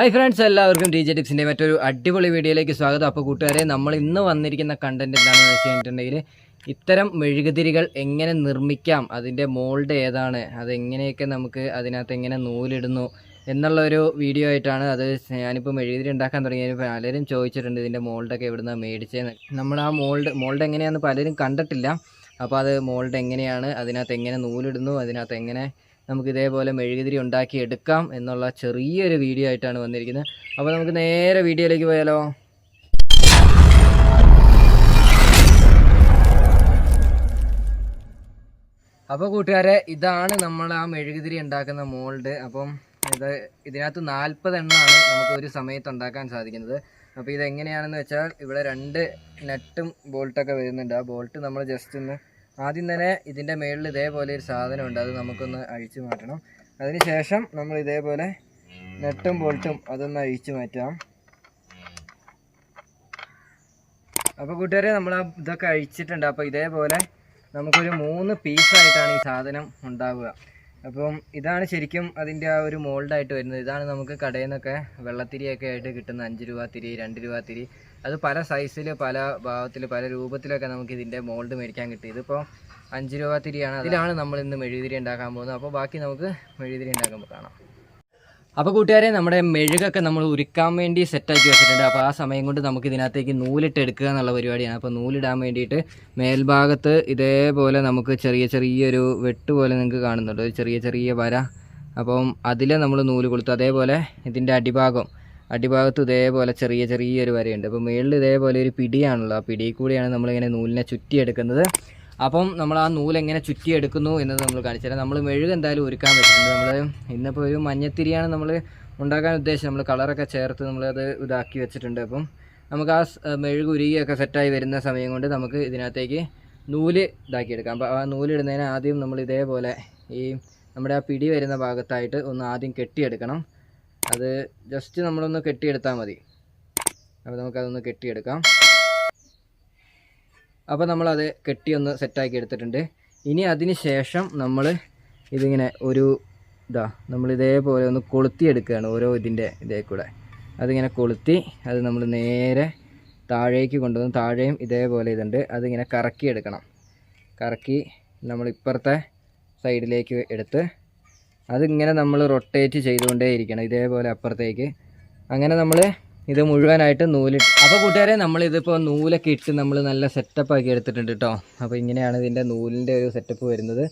Hi friends എല്ലാവർക്കും D J ടിപ്സിന്റെ മറ്റൊരു അടിപൊളി വീഡിയോയിലേക്ക് സ്വാഗതം. അപ്പോൾ കൂട്ടുകാരെ നമ്മൾ ഇന്ന് വന്നിരിക്കുന്ന കണ്ടന്റ് എന്താണെന്ന് വെച്ച് കഴിഞ്ഞിട്ടുണ്ടെങ്കിൽ ഇത്തരം മെഴുകുതിരികൾ എങ്ങനെ നിർമ്മിക്കാം അതിന്റെ മോൾഡ് ഏതാണ് അതെങ്ങനെയൊക്കെ നമുക്ക് അതിനകത്ത് എങ്ങനെ നൂലിടുന്നു എന്നുള്ള ഒരു വീഡിയോ ആയിട്ടാണ് അത് ഞാനിപ്പോൾ മെഴുകുതിരി ഉണ്ടാക്കാൻ തുടങ്ങിയപ്പോൾ പലരും ചോദിച്ചിട്ടുണ്ട് ഇതിന്റെ മോൾഡൊക്കെ എവിടുന്ന മേടിച്ചതെന്ന് നമ്മൾ ആ മോൾഡ് മോൾഡ് എങ്ങനെയാണെന്ന് പലരും കണ്ടിട്ടില്ല. അപ്പോൾ അത് മോൾഡ് എങ്ങനെയാണ് അതിനകത്ത് എങ്ങനെ നൂലിടുന്നു അതിനകത്ത് എങ്ങനെ നമുക്ക് ഇതേപോലെ മെഴുകുതിരി ഉണ്ടാക്കി എടുക്കാം എന്നുള്ള ചെറിയൊരു വീഡിയോ ആയിട്ടാണ് വന്നിരിക്കുന്നത്. അപ്പോൾ നമുക്ക് നേരെ വീഡിയോയിലേക്ക് പോയാലോ? അപ്പോൾ കൂട്ടുകാരെ ഇതാണ് നമ്മൾ ആ മെഴുകുതിരി ഉണ്ടാക്കുന്ന മോൾഡ്. അപ്പം ഇത് ഇതിനകത്ത് നാൽപ്പത് എണ്ണമാണ് നമുക്ക് ഒരു സമയത്ത് ഉണ്ടാക്കാൻ സാധിക്കുന്നത്. അപ്പോൾ ഇതെങ്ങനെയാണെന്ന് വെച്ചാൽ ഇവിടെ രണ്ട് നെട്ടും ബോൾട്ടൊക്കെ വരുന്നുണ്ട്. ആ ബോൾട്ട് നമ്മൾ ജസ്റ്റ് ഒന്ന് ആദ്യം തന്നെ ഇതിന്റെ മുകളിൽ ഇതേപോലെ ഒരു സാധനമുണ്ട്. അത് നമുക്കൊന്ന് അഴിച്ചു മാറ്റണം. അതിന് ശേഷം നമ്മൾ ഇതേപോലെ നെട്ടും ബോൾട്ടും അതൊന്ന് അഴിച്ചു മാറ്റാം. അപ്പോൾ കൂട്ടുകാരെ നമ്മൾ ആ ഇതൊക്കെ അഴിച്ചിട്ടുണ്ട്. അപ്പോൾ ഇതേപോലെ നമുക്കൊരു മൂന്ന് പീസായിട്ടാണ് ഈ സാധനം ഉണ്ടാവുക. അപ്പം ഇതാണ് ശരിക്കും അതിന്റെ ആ ഒരു മോൾഡായിട്ട് വരുന്നത്. ഇതാണ് നമുക്ക് കടയിൽ നിന്നൊക്കെ വെള്ളത്തിരിയൊക്കെ ആയിട്ട് കിട്ടുന്ന അഞ്ച് രൂപ തിരി രണ്ട് രൂപ തിരി. അത് പല സൈസിൽ പല ഭാവത്തിൽ പല രൂപത്തിലൊക്കെ നമുക്ക് ഇതിന്റെ മോൾഡ് മേടിക്കാൻ കിട്ടി. ഇതിപ്പോൾ അഞ്ച് രൂപ തിരിയാണ്. അതിലാണ് നമ്മൾ ഇന്ന് മെഴുകുതിരി ഉണ്ടാക്കാൻ പോകുന്നത്. അപ്പോൾ ബാക്കി നമുക്ക് മെഴുകുതിരി ഉണ്ടാക്കുമ്പോൾ കാണാം. അപ്പോൾ കൂട്ടുകാരെ നമ്മുടെ മെഴുകൊക്കെ നമ്മൾ ഉരുക്കാൻ വേണ്ടി സെറ്റാക്കി വെച്ചിട്ടുണ്ട്. അപ്പോൾ ആ സമയം കൊണ്ട് നമുക്ക് ഇതിനകത്തേക്ക് നൂലിട്ട് എടുക്കുക എന്നുള്ള പരിപാടിയാണ്. അപ്പോൾ നൂലിടാൻ വേണ്ടിയിട്ട് മേൽഭാഗത്ത് ഇതേപോലെ നമുക്ക് ചെറിയ ചെറിയൊരു വെട്ട് പോലെ നിങ്ങൾക്ക് കാണുന്നുണ്ട്. ഒരു ചെറിയ ചെറിയ വര. അപ്പം അതിൽ നമ്മൾ നൂൽ കൊടുത്തു അതേപോലെ ഇതിന്റെ അടിഭാഗം. അടിഭാഗത്ത് ഇതേപോലെ ചെറിയ ചെറിയൊരു വരയുണ്ട്. അപ്പോൾ മുകളിൽ ഇതേപോലെ ഒരു പിടിയാണല്ലോ ആ പിടിയിൽ കൂടിയാണ് നമ്മളിങ്ങനെ നൂലിനെ ചുറ്റിയെടുക്കുന്നത്. അപ്പം നമ്മൾ ആ നൂൽ എങ്ങനെ ചുറ്റിയെടുക്കുന്നു എന്നത് നമ്മൾ കാണിച്ചു തരാം. നമ്മൾ മെഴുക് എന്തായാലും ഒരുക്കാൻ പറ്റുന്നുണ്ട് നമ്മൾ ഇന്നിപ്പോൾ ഒരു മഞ്ഞത്തിരിയാണ് നമ്മൾ ഉണ്ടാക്കാൻ ഉദ്ദേശിച്ചത്. നമ്മൾ കളറൊക്കെ ചേർത്ത് നമ്മളത് ഇതാക്കി വെച്ചിട്ടുണ്ട്. അപ്പം നമുക്ക് ആ മെഴുക് ഉരുകിയൊക്കെ സെറ്റായി വരുന്ന സമയം കൊണ്ട് നമുക്ക് ഇതിനകത്തേക്ക് നൂൽ ഇതാക്കിയെടുക്കാം. അപ്പോൾ ആ നൂലിടുന്നതിന് ആദ്യം നമ്മൾ ഇതേപോലെ ഈ നമ്മുടെ ആ പിടി വരുന്ന ഭാഗത്തായിട്ട് ഒന്ന് ആദ്യം കെട്ടിയെടുക്കണം. അത് ജസ്റ്റ് നമ്മളൊന്ന് കെട്ടിയെടുത്താൽ മതി. അപ്പോൾ നമുക്കതൊന്ന് കെട്ടിയെടുക്കാം. അപ്പോൾ നമ്മളത് കെട്ടി ഒന്ന് സെറ്റാക്കി എടുത്തിട്ടുണ്ട്. ഇനി അതിന് ശേഷം നമ്മൾ ഇതിങ്ങനെ ഒരു ഇതാ നമ്മൾ ഇതേപോലെ ഒന്ന് കൊളുത്തി എടുക്കുകയാണ് ഓരോ ഇതിന്റെ ഇതേ കൂടെ അതിങ്ങനെ കൊളുത്തി അത് നമ്മൾ നേരെ താഴേക്ക് കൊണ്ടുവന്ന് താഴെയും ഇതേപോലെ ഇതുണ്ട്. അതിങ്ങനെ കറക്കി എടുക്കണം. കറക്കി നമ്മൾ ഇപ്പുറത്തെ സൈഡിലേക്ക് എടുത്ത് അതിങ്ങനെ നമ്മൾ റൊട്ടേറ്റ് ചെയ്തുകൊണ്ടേ ഇരിക്കണം ഇതേപോലെ അപ്പുറത്തേക്ക്. അങ്ങനെ നമ്മൾ ഇത് മുഴുവനായിട്ട് നൂലിട്ട്. അപ്പോൾ കൂട്ടുകാരെ നമ്മൾ ഇതിപ്പോ നൂലൊക്കെ ഇട്ട് നമ്മൾ നല്ല സെറ്റപ്പ് ആക്കി എടുത്തിട്ടുണ്ട് കേട്ടോ അപ്പോൾ ഇങ്ങനെയാണ് ഇതിന്റെ നൂലിന്റെ ഒരു സെറ്റപ്പ് വരുന്നത്.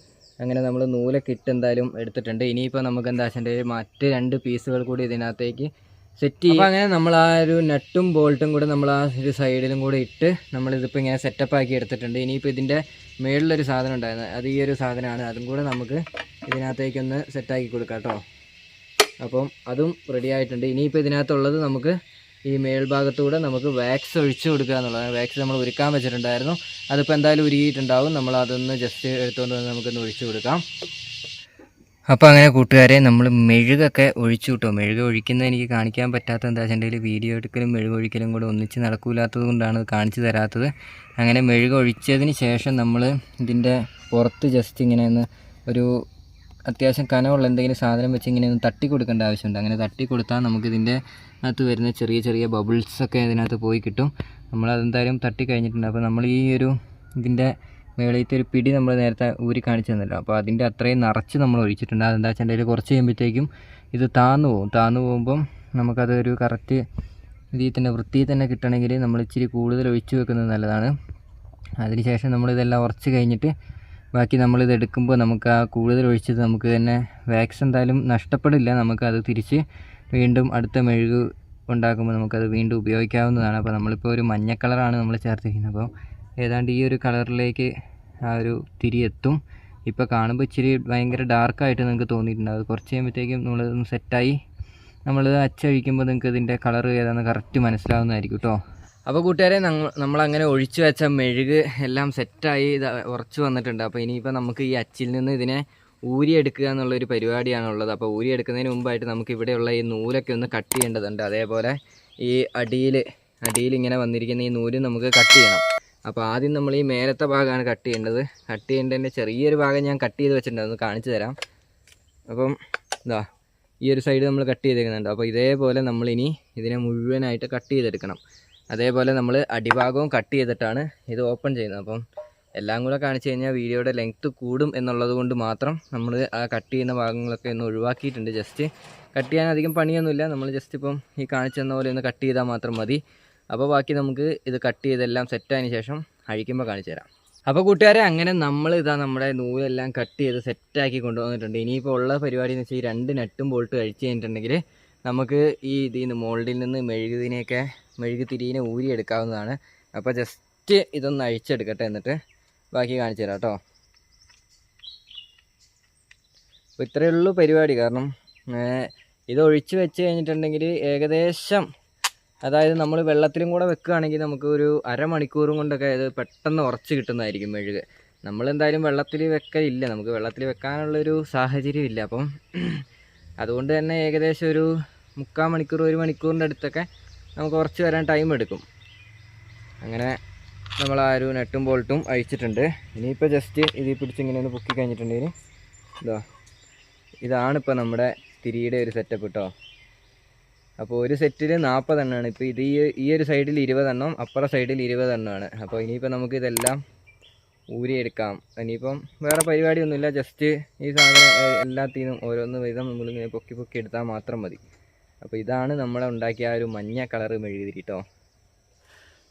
അങ്ങനെ നമ്മൾ നൂലൊക്കെ ഇട്ട് എന്തായാലും എടുത്തിട്ടുണ്ട്. ഇനിയിപ്പോൾ നമുക്ക് എന്താ വെച്ചിട്ടുണ്ടെങ്കിൽ മറ്റ് രണ്ട് പീസുകൾ കൂടി ഇതിനകത്തേക്ക് സെറ്റ് ചെയ്യും. അങ്ങനെ നമ്മൾ ആ ഒരു നട്ടും ബോൾട്ടും കൂടെ നമ്മൾ ആ ഒരു സൈഡിലും കൂടെ ഇട്ട് നമ്മളിതിപ്പോൾ ഇങ്ങനെ സെറ്റപ്പ് ആക്കി എടുത്തിട്ടുണ്ട്. ഇനിയിപ്പോൾ ഇതിന്റെ മേളിലൊരു സാധനം ഉണ്ടായിരുന്നു. അത് ഈ ഒരു സാധനമാണ്. അതും കൂടെ നമുക്ക് ഇതിനകത്തേക്കൊന്ന് സെറ്റാക്കി കൊടുക്കാം കേട്ടോ അപ്പം അതും റെഡി ആയിട്ടുണ്ട്. ഇനിയിപ്പോൾ ഇതിനകത്തുള്ളത് നമുക്ക് ഈ മേൽഭാഗത്തൂടെ നമുക്ക് വാക്സ് ഒഴിച്ച് കൊടുക്കുക എന്നുള്ളതാണ്. വാക്സ് നമ്മൾ ഉരുക്കാൻ വെച്ചിട്ടുണ്ടായിരുന്നു. അതിപ്പോൾ എന്തായാലും ഉരുകിയിട്ടുണ്ടാവും. നമ്മൾ അതൊന്ന് ജസ്റ്റ് എടുത്തുകൊണ്ട് വന്ന് നമുക്കൊന്ന് ഒഴിച്ചു കൊടുക്കാം. അപ്പോൾ അങ്ങനെ കൂട്ടുകാരെ നമ്മൾ മെഴുകൊക്കെ ഒഴിച്ചു കിട്ടും മെഴുക ഒഴിക്കുന്നത് എനിക്ക് കാണിക്കാൻ പറ്റാത്ത എന്താ വെച്ചിട്ടുണ്ടെങ്കിൽ വീഡിയോ എടുക്കലും മെഴുക ഒഴിക്കലും കൂടെ ഒന്നിച്ച് നടക്കൂലാത്തത് കൊണ്ടാണ് കാണിച്ചു തരാത്തത്. അങ്ങനെ മെഴുക ഒഴിച്ചതിന് ശേഷം നമ്മൾ ഇതിന്റെ പുറത്ത് ജസ്റ്റ് ഇങ്ങനെ ഒന്ന് ഒരു അത്യാവശ്യം കനമുള്ള എന്തെങ്കിലും സാധനം വെച്ച് ഇങ്ങനെ ഒന്ന് തട്ടി കൊടുക്കേണ്ട ആവശ്യമുണ്ട്. അങ്ങനെ തട്ടി കൊടുത്താൽ നമുക്ക് ഇതിന്റെ അകത്ത് വരുന്ന ചെറിയ ചെറിയ ബബിൾസൊക്കെ ഇതിനകത്ത് പോയി കിട്ടും. നമ്മൾ അതെന്തായാലും തട്ടി കഴിഞ്ഞിട്ടുണ്ട്. അപ്പോൾ നമ്മൾ ഈ ഒരു ഇതിന്റെ മേളത്തെ ഒരു പിടി നമ്മൾ നേരത്തെ ഊരി കാണിച്ചു തന്നല്ലോ. അപ്പോൾ അതിന്റെ അത്രയും നിറച്ച് നമ്മൾ ഒഴിച്ചിട്ടുണ്ട്. അതെന്താ വെച്ചാൽ അതിൽ കുറച്ച് കഴിയുമ്പോഴത്തേക്കും ഇത് താന്നു പോകും താന്നു പോകുമ്പം നമുക്കതൊരു കറക്റ്റ് ഇതിൽ തന്നെ വൃത്തിയിൽ തന്നെ കിട്ടണമെങ്കിൽ നമ്മൾ ഇച്ചിരി കൂടുതൽ ഒഴിച്ചു വെക്കുന്നത് നല്ലതാണ്. അതിനുശേഷം നമ്മളിതെല്ലാം ഉറച്ച് കഴിഞ്ഞിട്ട് ബാക്കി നമ്മളിത് എടുക്കുമ്പോൾ നമുക്ക് ആ കൂടുതൽ ഒഴിച്ചത് നമുക്ക് തന്നെ വാക്സ് എന്തായാലും നഷ്ടപ്പെടില്ല. നമുക്കത് തിരിച്ച് വീണ്ടും അടുത്ത മെഴുക് ഉണ്ടാക്കുമ്പോൾ നമുക്കത് വീണ്ടും ഉപയോഗിക്കാവുന്നതാണ്. അപ്പോൾ നമ്മളിപ്പോൾ ഒരു മഞ്ഞ കളറാണ് നമ്മൾ ചേർത്തിരിക്കുന്നത് അപ്പോൾ ഏതാണ്ട് ഈ ഒരു കളറിലേക്ക് ആ ഒരു തിരി എത്തും. ഇപ്പോൾ കാണുമ്പോൾ ഇച്ചിരി ഭയങ്കര ഡാർക്കായിട്ട് നിങ്ങൾക്ക് തോന്നിയിട്ടുണ്ട്. അത് കുറച്ച് കഴിയുമ്പോഴത്തേക്കും നമ്മളതൊന്ന് സെറ്റായി നമ്മൾ അച്ചഴിക്കുമ്പോൾ നിങ്ങൾക്ക് ഇതിന്റെ കളർ ഏതാണെന്ന് കറക്റ്റ് മനസ്സിലാവുന്നതായിരിക്കും കേട്ടോ. അപ്പോൾ കൂട്ടുകാരെ നമ്മൾ അങ്ങനെ ഒഴിച്ചു വെച്ച മെഴുക് എല്ലാം സെറ്റായി ഇത് ഉറച്ചു വന്നിട്ടുണ്ട്. അപ്പോൾ ഇനിയിപ്പോൾ നമുക്ക് ഈ അച്ചിൽ നിന്ന് ഇതിനെ ഊരിയെടുക്കുക എന്നുള്ളൊരു പരിപാടിയാണുള്ളത്. അപ്പോൾ ഊരിയെടുക്കുന്നതിന് മുമ്പായിട്ട് നമുക്ക് ഇവിടെയുള്ള ഈ നൂലൊക്കെ ഒന്ന് കട്ട് ചെയ്യേണ്ടതുണ്ട്. അതേപോലെ ഈ അടിയിൽ അടിയിൽ ഇങ്ങനെ വന്നിരിക്കുന്ന ഈ നൂൽ നമുക്ക് കട്ട് ചെയ്യണം. അപ്പോൾ ആദ്യം നമ്മൾ ഈ മേലത്തെ ഭാഗമാണ് കട്ട് ചെയ്യേണ്ടത്. കട്ട് ചെയ്യേണ്ടതിന്റെ ചെറിയൊരു ഭാഗം ഞാൻ കട്ട് ചെയ്ത് വെച്ചിട്ടുണ്ട്. അതൊന്ന് കാണിച്ചു തരാം. അപ്പം ഇതാ ഈ ഒരു സൈഡ് നമ്മൾ കട്ട് ചെയ്തേക്കുന്നുണ്ട്. അപ്പോൾ ഇതേപോലെ നമ്മളിനി ഇതിനെ മുഴുവനായിട്ട് കട്ട് ചെയ്തെടുക്കണം. അതേപോലെ നമ്മൾ അടിഭാഗവും കട്ട് ചെയ്തിട്ടാണ് ഇത് ഓപ്പൺ ചെയ്യുന്നത്. അപ്പം എല്ലാം കൂടെ കാണിച്ചു കഴിഞ്ഞാൽ വീഡിയോയുടെ ലെങ്ത്ത് കൂടും എന്നുള്ളത് കൊണ്ട് മാത്രം നമ്മൾ ആ കട്ട് ചെയ്യുന്ന ഭാഗങ്ങളൊക്കെ ഒന്ന് ഒഴിവാക്കിയിട്ടുണ്ട് ജസ്റ്റ് കട്ട് ചെയ്യാൻ അധികം പണിയൊന്നുമില്ല. നമ്മൾ ജസ്റ്റ് ഇപ്പം ഈ കാണിച്ചു തന്ന പോലെ ഒന്ന് കട്ട് ചെയ്താൽ മാത്രം മതി. അപ്പോൾ ബാക്കി നമുക്ക് ഇത് കട്ട് ചെയ്തെല്ലാം സെറ്റായതിന് ശേഷം അഴിക്കുമ്പോൾ കാണിച്ചു തരാം. അപ്പോൾ കൂട്ടുകാരെ അങ്ങനെ നമ്മൾ ഇതാ നമ്മുടെ നൂലെല്ലാം കട്ട് ചെയ്ത് സെറ്റാക്കി കൊണ്ടുവന്നിട്ടുണ്ട്. ഇനിയിപ്പോൾ ഉള്ള പരിപാടി എന്ന് വെച്ചാൽ ഈ രണ്ട് നെട്ടും ബോൾട്ട് കഴിച്ച് കഴിഞ്ഞിട്ടുണ്ടെങ്കിൽ നമുക്ക് ഈ ഇതിൽ നിന്ന് മോൾഡിൽ നിന്ന് മെഴുകുതിനെയൊക്കെ മെഴുകുതിരിനെ ഊരിയെടുക്കാവുന്നതാണ്. അപ്പോൾ ജസ്റ്റ് ഇതൊന്ന് അഴിച്ചെടുക്കട്ടെ എന്നിട്ട് ബാക്കി കാണിച്ചു തരാം കേട്ടോ. അപ്പോൾ ഇത്രയേ ഉള്ളൂ പരിപാടി. കാരണം ഇത് ഒഴിച്ച് വെച്ച് കഴിഞ്ഞിട്ടുണ്ടെങ്കിൽ ഏകദേശം അതായത് നമ്മൾ വെള്ളത്തിലും കൂടെ വെക്കുകയാണെങ്കിൽ നമുക്ക് ഒരു അരമണിക്കൂറും കൊണ്ടൊക്കെ ഇത് പെട്ടെന്ന് ഉറച്ച് കിട്ടുന്നതായിരിക്കും മെഴുക്. നമ്മളെന്തായാലും വെള്ളത്തിൽ വെക്കലില്ല. നമുക്ക് വെള്ളത്തിൽ വെക്കാനുള്ളൊരു സാഹചര്യം ഇല്ല. അപ്പം അതുകൊണ്ട് തന്നെ ഏകദേശം ഒരു മുക്കാൽ മണിക്കൂർ ഒരു മണിക്കൂറിന്റെ അടുത്തൊക്കെ നമുക്ക് കുറച്ച് വരാൻ ടൈം എടുക്കും. അങ്ങനെ നമ്മൾ ആ ഒരു നെട്ടും ബോൾട്ടും അഴിച്ചിട്ടുണ്ട്. ഇനിയിപ്പോൾ ജസ്റ്റ് ഇതിൽ പിടിച്ച് ഇങ്ങനെ ഒന്ന് പൊക്കി കഴിഞ്ഞിട്ടുണ്ടെങ്കിൽ ഇതാ ഇതാണിപ്പോൾ നമ്മുടെ തിരിയുടെ ഒരു സെറ്റപ്പ് കേട്ടോ അപ്പോൾ ഒരു സെറ്റിൽ നാൽപ്പതെണ്ണമാണ് ഇപ്പോൾ ഇത് ഈ ഈ ഒരു സൈഡിൽ ഇരുപതെണ്ണം അപ്പുറ സൈഡിൽ ഇരുപതെണ്ണമാണ് അപ്പോൾ ഇനിയിപ്പോൾ നമുക്ക് ഇതെല്ലാം ഊരിയെടുക്കാം ഇനിയിപ്പം വേറെ പരിപാടിയൊന്നുമില്ല. ജസ്റ്റ് ഈ സാധനം എല്ലാത്തിൽ ഓരോന്ന് വിധം നമ്മളിങ്ങനെ പൊക്കി പൊക്കി എടുത്താൽ മാത്രം മതി. അപ്പോൾ ഇതാണ് നമ്മളെ ഉണ്ടാക്കിയ ആ ഒരു മഞ്ഞ കളറ് മെഴുകുതിരി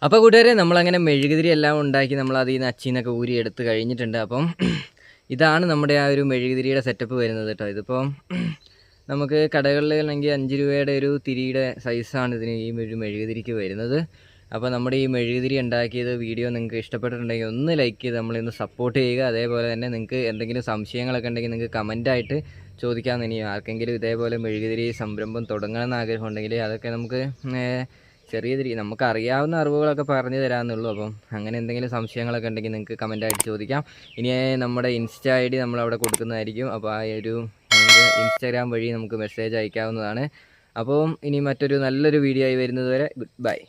അപ്പോൾ കൂട്ടുകാരെ നമ്മളങ്ങനെ മെഴുകുതിരി എല്ലാം ഉണ്ടാക്കി നമ്മൾ അതിൽ നിന്ന് അച്ചിന്നൊക്കെ ഊരി എടുത്ത് കഴിഞ്ഞിട്ടുണ്ട്. അപ്പം ഇതാണ് നമ്മുടെ ആ ഒരു മെഴുകുതിരിയുടെ സെറ്റപ്പ് വരുന്നത് കേട്ടോ ഇതിപ്പം നമുക്ക് കടകളിലാണെങ്കിൽ അഞ്ച് രൂപയുടെ ഒരു തിരിയുടെ സൈസാണ് ഇതിന് ഈ ഒരു മെഴുകുതിരിക്ക് വരുന്നത്. അപ്പോൾ നമ്മുടെ ഈ മെഴുകുതിരി ഉണ്ടാക്കിയത് വീഡിയോ നിങ്ങൾക്ക് ഇഷ്ടപ്പെട്ടിട്ടുണ്ടെങ്കിൽ ഒന്ന് ലൈക്ക് ചെയ്ത് നമ്മളിന്ന് സപ്പോർട്ട് ചെയ്യുക. അതേപോലെ തന്നെ നിങ്ങൾക്ക് എന്തെങ്കിലും സംശയങ്ങളൊക്കെ ഉണ്ടെങ്കിൽ നിങ്ങൾക്ക് കമന്റായിട്ട് ചോദിക്കാമെന്ന് ഇനി ആർക്കെങ്കിലും ഇതേപോലെ മെഴുകുതിരി സംരംഭം തുടങ്ങണമെന്ന് ആഗ്രഹമുണ്ടെങ്കിൽ അതൊക്കെ നമുക്ക് ചെറിയ രീതി നമുക്ക് അറിയാവുന്ന അറിവുകളൊക്കെ പറഞ്ഞു തരാമെന്നുള്ളൂ അപ്പം അങ്ങനെ എന്തെങ്കിലും സംശയങ്ങളൊക്കെ ഉണ്ടെങ്കിൽ നിങ്ങൾക്ക് കമന്റായിട്ട് ചോദിക്കാം. ഇനി നമ്മുടെ ഇൻസ്റ്റ ഐ ഡി നമ്മളവിടെ കൊടുക്കുന്നതായിരിക്കും. അപ്പോൾ ആ ഒരു ഇൻസ്റ്റാഗ്രാം വഴി നമുക്ക് മെസ്സേജ് അയക്കാവുന്നതാണ്. അപ്പോൾ ഇനി മറ്റൊരു നല്ലൊരു വീഡിയോ ആയി വരുന്നത് വരെ ഗുഡ് ബൈ.